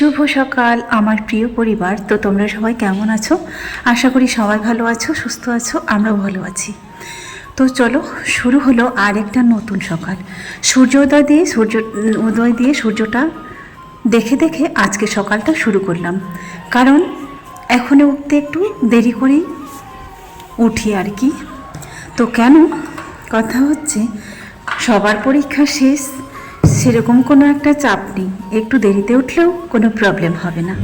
শুভ সকাল, আমার প্রিয় পরিবার। তো তোমরা সবাই কেমন আছো? আশা করি সবাই ভালো আছো, সুস্থ আছো, আমরাও ভালো আছি। তো চলো, শুরু হলো আর একটা নতুন সকাল। সূর্যোদয় দিয়ে, সূর্য, উদয় দিয়ে সূর্যটা দেখে দেখে আজকে সকালটা শুরু করলাম। কারণ এখনে উঠতে একটু দেরি করেই উঠি আর কি। তো কেন? কথা হচ্ছে, সবার পরীক্ষা শেষ সেরকম কোনো একটা চাপ নেই। একটু দেরিতে উঠলেও কোনো প্রবলেম হবে না।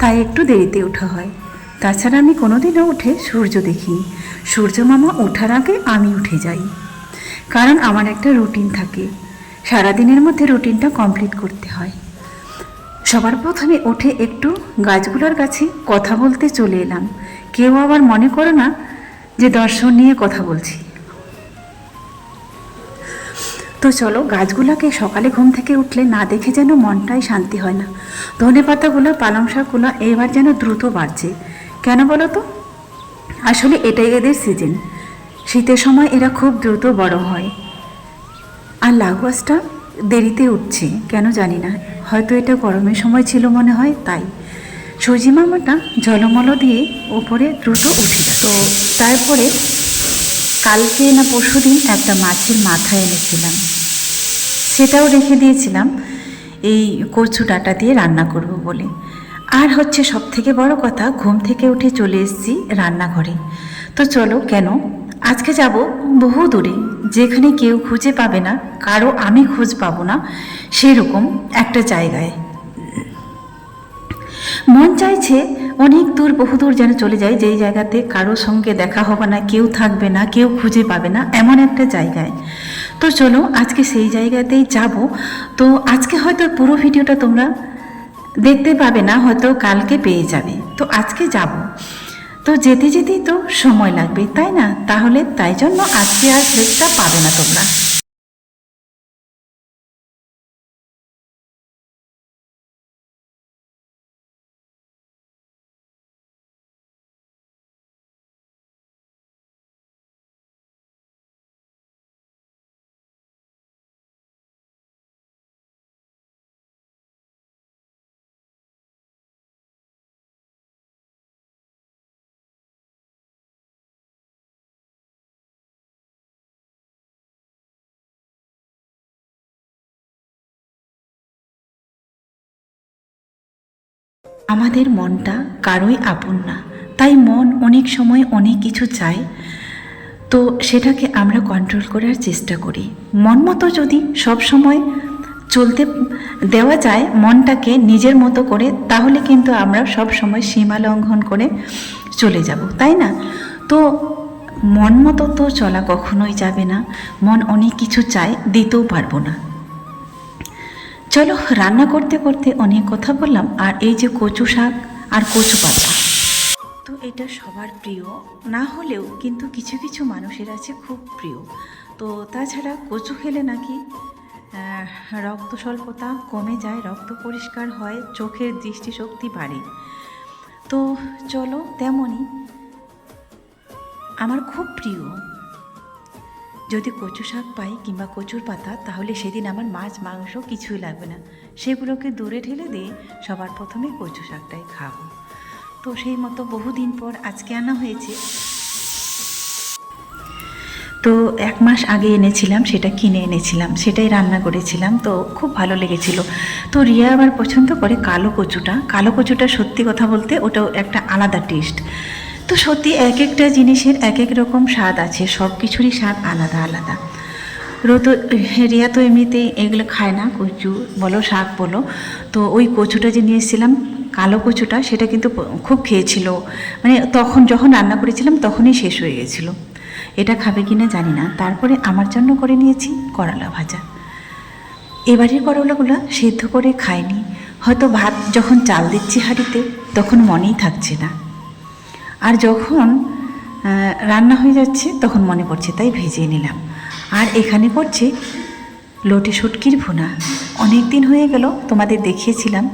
তাই একটু দেরিতে ওঠা হয়। তাছাড়া আমি কোনোদিনও উঠে সূর্য দেখিনি। সূর্য মামা ওঠার আগে আমি উঠে যাই। কারণ আমার একটা রুটিন থাকে। সারাদিনের মধ্যে রুটিনটা কমপ্লিট করতে হয়। সবার প্রথমে উঠে একটু গাছগুলোর কাছে কথা বলতে চলে এলাম। কেউ আবার মনে করো না যে দর্শন নিয়ে কথা বলছি। তো চলো, গাছগুলোকে সকালে ঘুম থেকে উঠলে না দেখে যেন মনটাই শান্তি হয় না। ধনে পাতাগুলো, পালং শাকগুলো এবার যেন দ্রুত বাড়ছে। কেন বলো তো? আসলে এটাই এদের সিজন শীতের সময় এরা খুব দ্রুত বড় হয়। আর লাউ গাছটা দেরিতে উঠছে, কেন জানি না। হয়তো এটা গরমের সময় ছিল মনে হয়, তাই। সজি মামাটা জলমল দিয়ে ওপরে দ্রুত উঠে। তো তারপরে কালকে না পরশু দিন একটা মাছের মাথা এনেছিলাম। সেটাও রেখে দিয়েছিলাম। এই কচু ডাটা দিয়ে রান্না করব বলে। আর হচ্ছে সব থেকে বড় কথা, ঘুম থেকে উঠে চলে এসেছি রান্নাঘরে। তো চলো, কেন? আজকে যাব বহু দূরে, যেখানে কেউ খুঁজে পাবে না, কারও আমি খোঁজ পাবো না, সেরকম একটা জায়গায়। মন চাইছে অনেক দূর বহুদূর যেন চলে যায়, যেই জায়গাতে কারোর সঙ্গে দেখা হবে না, কেউ থাকবে না, কেউ খুঁজে পাবে না, এমন একটা জায়গায়। তো চলো, আজকে সেই জায়গাতেই যাব। তো আজকে হয়তো পুরো ভিডিওটা তোমরা দেখতে পাবে না, হয়তো কালকে পেয়ে যাবে। তো আজকে যাব। তো যেতে যেতেই তো সময় লাগবে, তাই না? তাহলে তাই জন্য আজকে আর ক্লিপটা পাবে না তোমরা। আমাদের মনটা কারোই আপন না। তাই মন অনেক সময় অনেক কিছু চায়, তো সেটাকে আমরা কন্ট্রোল করার চেষ্টা করি। মন মতো যদি সব সময় চলতে দেওয়া যায় মনটাকে নিজের মতো করে, তাহলে কিন্তু আমরা সব সময় সীমা লঙ্ঘন করে চলে যাব, তাই না? তো মন মতো তো চলা কখনোই যাবে না। মন অনেক কিছু চায়, দিতেও পারব না। চলো রান্না করতে করতে অনেক কথা বললাম, আর এই যে কচু শাক আর কচু পাতা। তো এটা সবার প্রিয়, না হলেও কিন্তু কিছু কিছু মানুষের আছে খুব প্রিয়। তো তাছাড়া কচু খেলে নাকি রক্ত স্বল্পতা কমে যায়, রক্ত পরিষ্কার হয়, চোখের দৃষ্টিশক্তি বাড়ে। তো চলো তেমনই, আমার খুব প্রিয় যদি কচু শাক পাই কিংবা কচুর পাতা, তাহলে সেদিন আমার মাছ, মাংস কিছুই লাগবে না। সেগুলোকে দূরে ঠেলে দিয়ে সবার প্রথমে কচু শাকটাই খাব। তো সেই মতো বহুদিন পর আজকে আনা হয়েছে। তো এক মাস আগে এনেছিলাম, সেটা কিনে এনেছিলাম, সেটাই রান্না করেছিলাম। তো খুব ভালো লেগেছিল। তো রিয়া আবার পছন্দ করে কালো কচুটা। কালো কচুটা সত্যি কথা বলতে ওটাও একটা আলাদা টেস্ট। তো সত্যি এক একটা জিনিসের এক এক রকম স্বাদ আছে, সব কিছুরই স্বাদ আলাদা আলাদা। রোতো, রিয়া তো এমনিতেই এগুলো খায় না, কচু বলো, শাক বলো। তো ওই কচুটা যে নিয়ে এসেছিলাম, কালো কচুটা, সেটা কিন্তু খুব খেয়েছিল। মানে তখন যখন রান্না করেছিলাম, তখনই শেষ হয়ে গেছিল। এটা খাবে কিনা জানি না। তারপরে আমার জন্য করে নিয়েছি করলা ভাজা। এবারের করলাগুলো সেদ্ধ করে খাইনি। হয়তো ভাত যখন চাল দিচ্ছি হাঁড়িতে, তখন মনেই থাকছে না। আর যখন রান্না হয়ে যাচ্ছে, তখন মনে পড়ছে, তাই ভেজে নিলাম। আর এখানে পড়ছে লোটে শুটকির ভুনা। অনেক দিন হয়ে গেল, তোমাদের দেখিয়েছিলাম,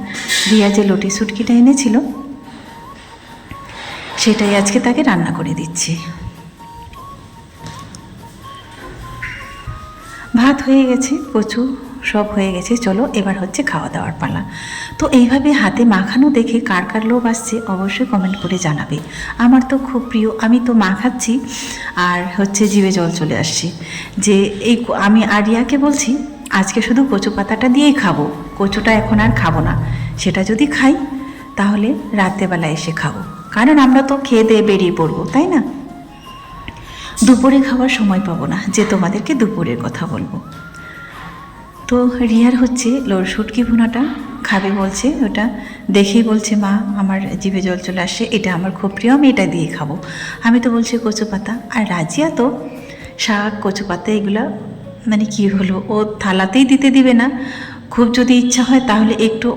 রিয়া যে লোটে শুটকিটা এনেছিল, সেটাই আজকে তাকে রান্না করে দিচ্ছি। ভাত হয়ে গেছে, কচু সব হয়ে গেছে, চলো এবার হচ্ছে খাওয়া দাওয়ার পালা। তো এইভাবে হাতে মাখানো দেখে কার কার লোভ আসছে অবশ্যই কমেন্ট করে জানাবে। আমার তো খুব প্রিয়, আমি তো মাখাচ্ছি আর হচ্ছে জিভে জল চলে আসছে। যে এই আমি আরিয়াকে বলছি, আজকে শুধু কচু পাতাটা দিয়েই খাব, কচুটা এখন আর খাব না। সেটা যদি খাই, তাহলে রাত্রেবেলা এসে খাব। কারণ আমরা তো খেয়ে দিয়ে বেরিয়ে পড়ব, তাই না? দুপুরে খাওয়ার সময় পাবো না, যে তোমাদেরকে দুপুরের কথা বলব। তো রিয়ার হচ্ছে লোর শুটকি ভুনাটা, খাবে বলছে ওটা, দেখেই বলছে, মা, আমার জিভে জল চলে আসে এটা আমার খুব প্রিয়, আমি এটা দিয়ে খাব। আমি তো বলছি, কচু পাতা। আর রাজিয়া তো শাক, কচু পাতা, এগুলো মানে কি হলো, ও থালাতেই দিতে দিবে না। খুব যদি ইচ্ছা হয়, তাহলে একটু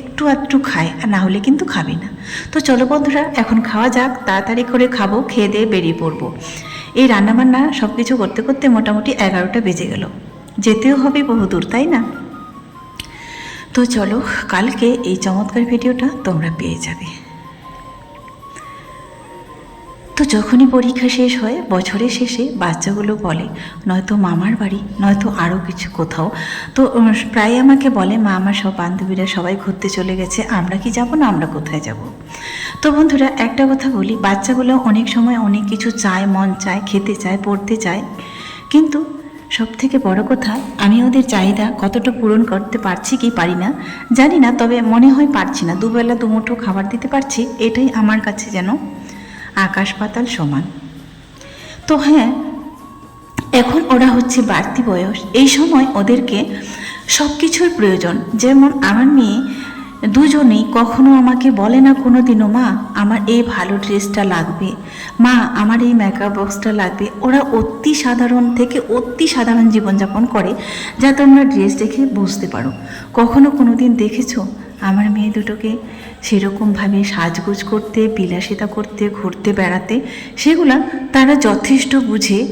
একটু আধটু খায়, আর না হলে কিন্তু খাবে না। তো চলো বন্ধুরা, এখন খাওয়া যাক, তাড়াতাড়ি করে খাব, খেয়ে দিয়ে বেরিয়ে পড়ব। এই রান্নাবান্না সব কিছু করতে করতে মোটামুটি এগারোটা বেজে গেল। যেতেও হবে বহুদূর তাই না? তো চলো, কালকে এই চমৎকার ভিডিওটা তোমরা পেয়ে যাবে। তো যখনই পরীক্ষা শেষ হয়, বছরের শেষে বাচ্চাগুলো বলে, নয়তো মামার বাড়ি, নয়তো আরও কিছু কোথাও। তো প্রায় আমাকে বলে, মা, আমার সব বান্ধবীরা সবাই ঘুরতে চলে গেছে, আমরা কি যাব না আমরা কোথায় যাব? তো বন্ধুরা, একটা কথা বলি, বাচ্চাগুলো অনেক সময় অনেক কিছু চায়, মন চায়, খেতে চায়, পড়তে চায়, কিন্তু সব থেকে বড় কথা, আমি ওদের চাহিদা কতটা পূরণ করতে পারছি কি পারি না, জানি না, তবে মনে হয় পারছি না। দুবেলা দুমুঠো খাবার দিতে পারছি, এটাই আমার কাছে যেন আকাশ পাতাল সমান। তো হ্যাঁ এখন ওরা হচ্ছে বাড়তি বয়স। এই সময় ওদেরকে সব কিছুর প্রয়োজন। যেমন আমার মেয়ে দুজনেই কখনো আমাকে বলে না কোনো দিনও মা, আমার এই ভালো ড্রেসটা লাগবে। মা, আমার এই মেকআপ বক্সটা লাগবে। ওরা অতি সাধারণ থেকে অতি সাধারণ জীবনযাপন করে, যা তোমরা ড্রেস দেখে বুঝতে পারো। কখনো কোনো দিন দেখেছ? আমার মেয়ে দুটোকে সেরকমভাবে সাজগোজ করতে, বিলাসিতা করতে, ঘুরতে, বেড়াতে, সেগুলা তারা যথেষ্ট বুঝে,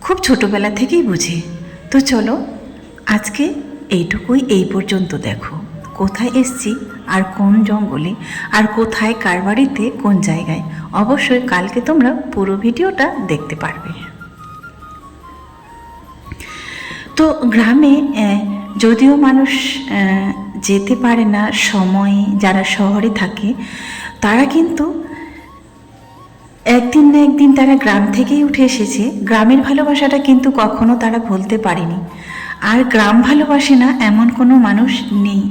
খুব ছোটোবেলা থেকেই বুঝে। তো চলো, আজকে এইটুকুই, এই পর্যন্ত দেখো। কোথায় এসছি, আর কোন জঙ্গলে, আর কোথায় কার বাড়িতে, কোন জায়গায়? অবশ্যই কালকে তোমরা পুরো ভিডিওটা দেখতে পারবে। তো গ্রামে যদিও মানুষ যেতে পারে না, সময়ে, যারা শহরে থাকে, তারা কিন্তু একদিন না একদিন তারা গ্রাম থেকেই উঠে এসেছে। গ্রামের ভালোবাসাটা কিন্তু কখনো তারা ভুলতে পারেনি। আর গ্রাম ভালোবাসে না এমন কোনো মানুষ নেই।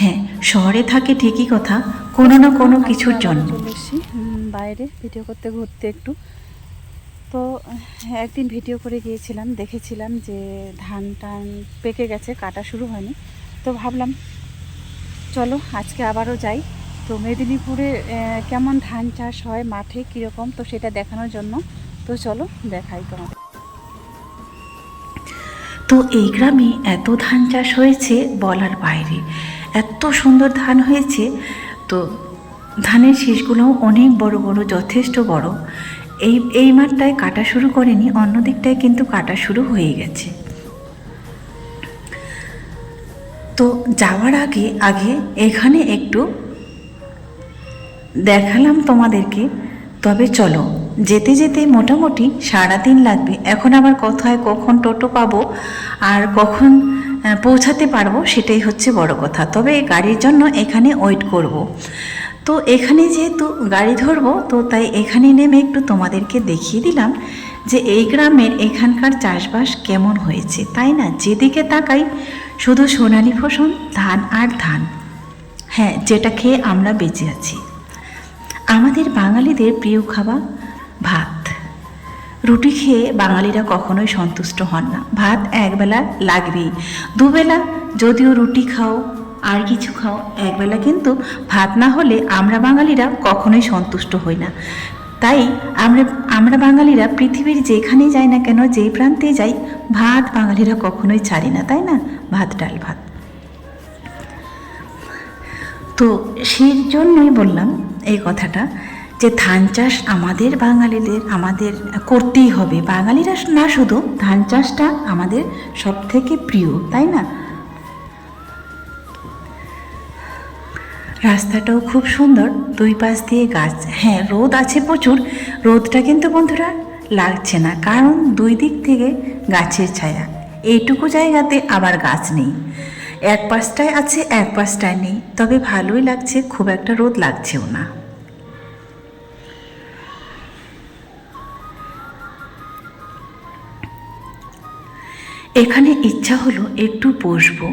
হ্যাঁ শহরে থাকে ঠিকই কথা কোনো না কোনো কিছুর জন্য চলে বাইরে ভিডিও করতে ঘুরতে একটু। তো আহ, একদিন ভিডিও করে গিয়েছিলাম দেখেছিলাম যে ধান টান পেকে গেছে কাটা শুরু হয়নি। তো ভাবলাম চলো আজকে আবারও যাই। তো মেদিনীপুরে কেমন ধান চাষ হয় মাঠে কীরকম তো সেটা দেখানোর জন্য। তো চলো দেখাই তোমাকে। তো এই গ্রামে এত ধান চাষ হয়েছে বলার বাইরে। এত সুন্দর ধান হয়েছে, তো ধানের শীষগুলোও অনেক বড় বড়, যথেষ্ট বড়। এই এই মাঠটায় কাটা শুরু করেনি, অন্য দিকটায় কিন্তু কাটা শুরু হয়ে গেছে। তো যাওয়ার আগে আগে এখানে একটু দেখালাম তোমাদেরকে, তবে চলো, যেতে যেতে মোটামুটি সারাদিন লাগবে। এখন আবার কোথায়, কখন টোটো পাবো, আর কখন পৌঁছাতে পারব, সেটাই হচ্ছে বড় কথা। তবে গাড়ির জন্য এখানে ওয়েট করব। তো এখানে যেহেতু গাড়ি ধরবো, তো তাই এখানে নেমে একটু তোমাদেরকে দেখিয়ে দিলাম যে এই গ্রামের এখানকার চাষবাস কেমন হয়েছে। তাই না? যেদিকে তাকাই, শুধু সোনালি ফসল, ধান আর ধান। হ্যাঁ যেটা খেয়ে আমরা বেঁচে আছি। আমাদের বাঙালিদের প্রিয় খাবার ভাত। রুটি খেয়ে বাঙালিরা কখনোই সন্তুষ্ট হন না। ভাত একবেলা লাগবেই। দুবেলা যদিও রুটি খাও, আর কিছু খাও, একবেলা কিন্তু ভাত না হলে আমরা বাঙালিরা কখনোই সন্তুষ্ট হই না। তাই আমরা আমরা বাঙালিরা পৃথিবীর যেখানেই যাই না কেন, যেই প্রান্তে যাই, ভাত বাঙালিরা কখনোই ছাড়ি না, তাই না? ভাত, ডাল, ভাত। তো সেই জন্যই বললাম এই কথাটা। যে ধান চাষ আমাদের বাঙালিদের, আমাদের করতেই হবে। বাঙালিরা না শুধু ধান চাষটা আমাদের সব থেকে প্রিয়, তাই না? রাস্তাটাও খুব সুন্দর, দুই পাশ দিয়ে গাছ। হ্যাঁ রোদ আছে প্রচুর, রোদটা কিন্তু বন্ধুরা লাগছে না, কারণ দুই দিক থেকে গাছের ছায়া। এইটুকু জায়গাতে আবার গাছ নেই। এক পাশটায় আছে, এক পাশটায় নেই। তবে ভালোই লাগছে, খুব একটা রোদ লাগছেও না। এখানে ইচ্ছা হলো একটু বসবো।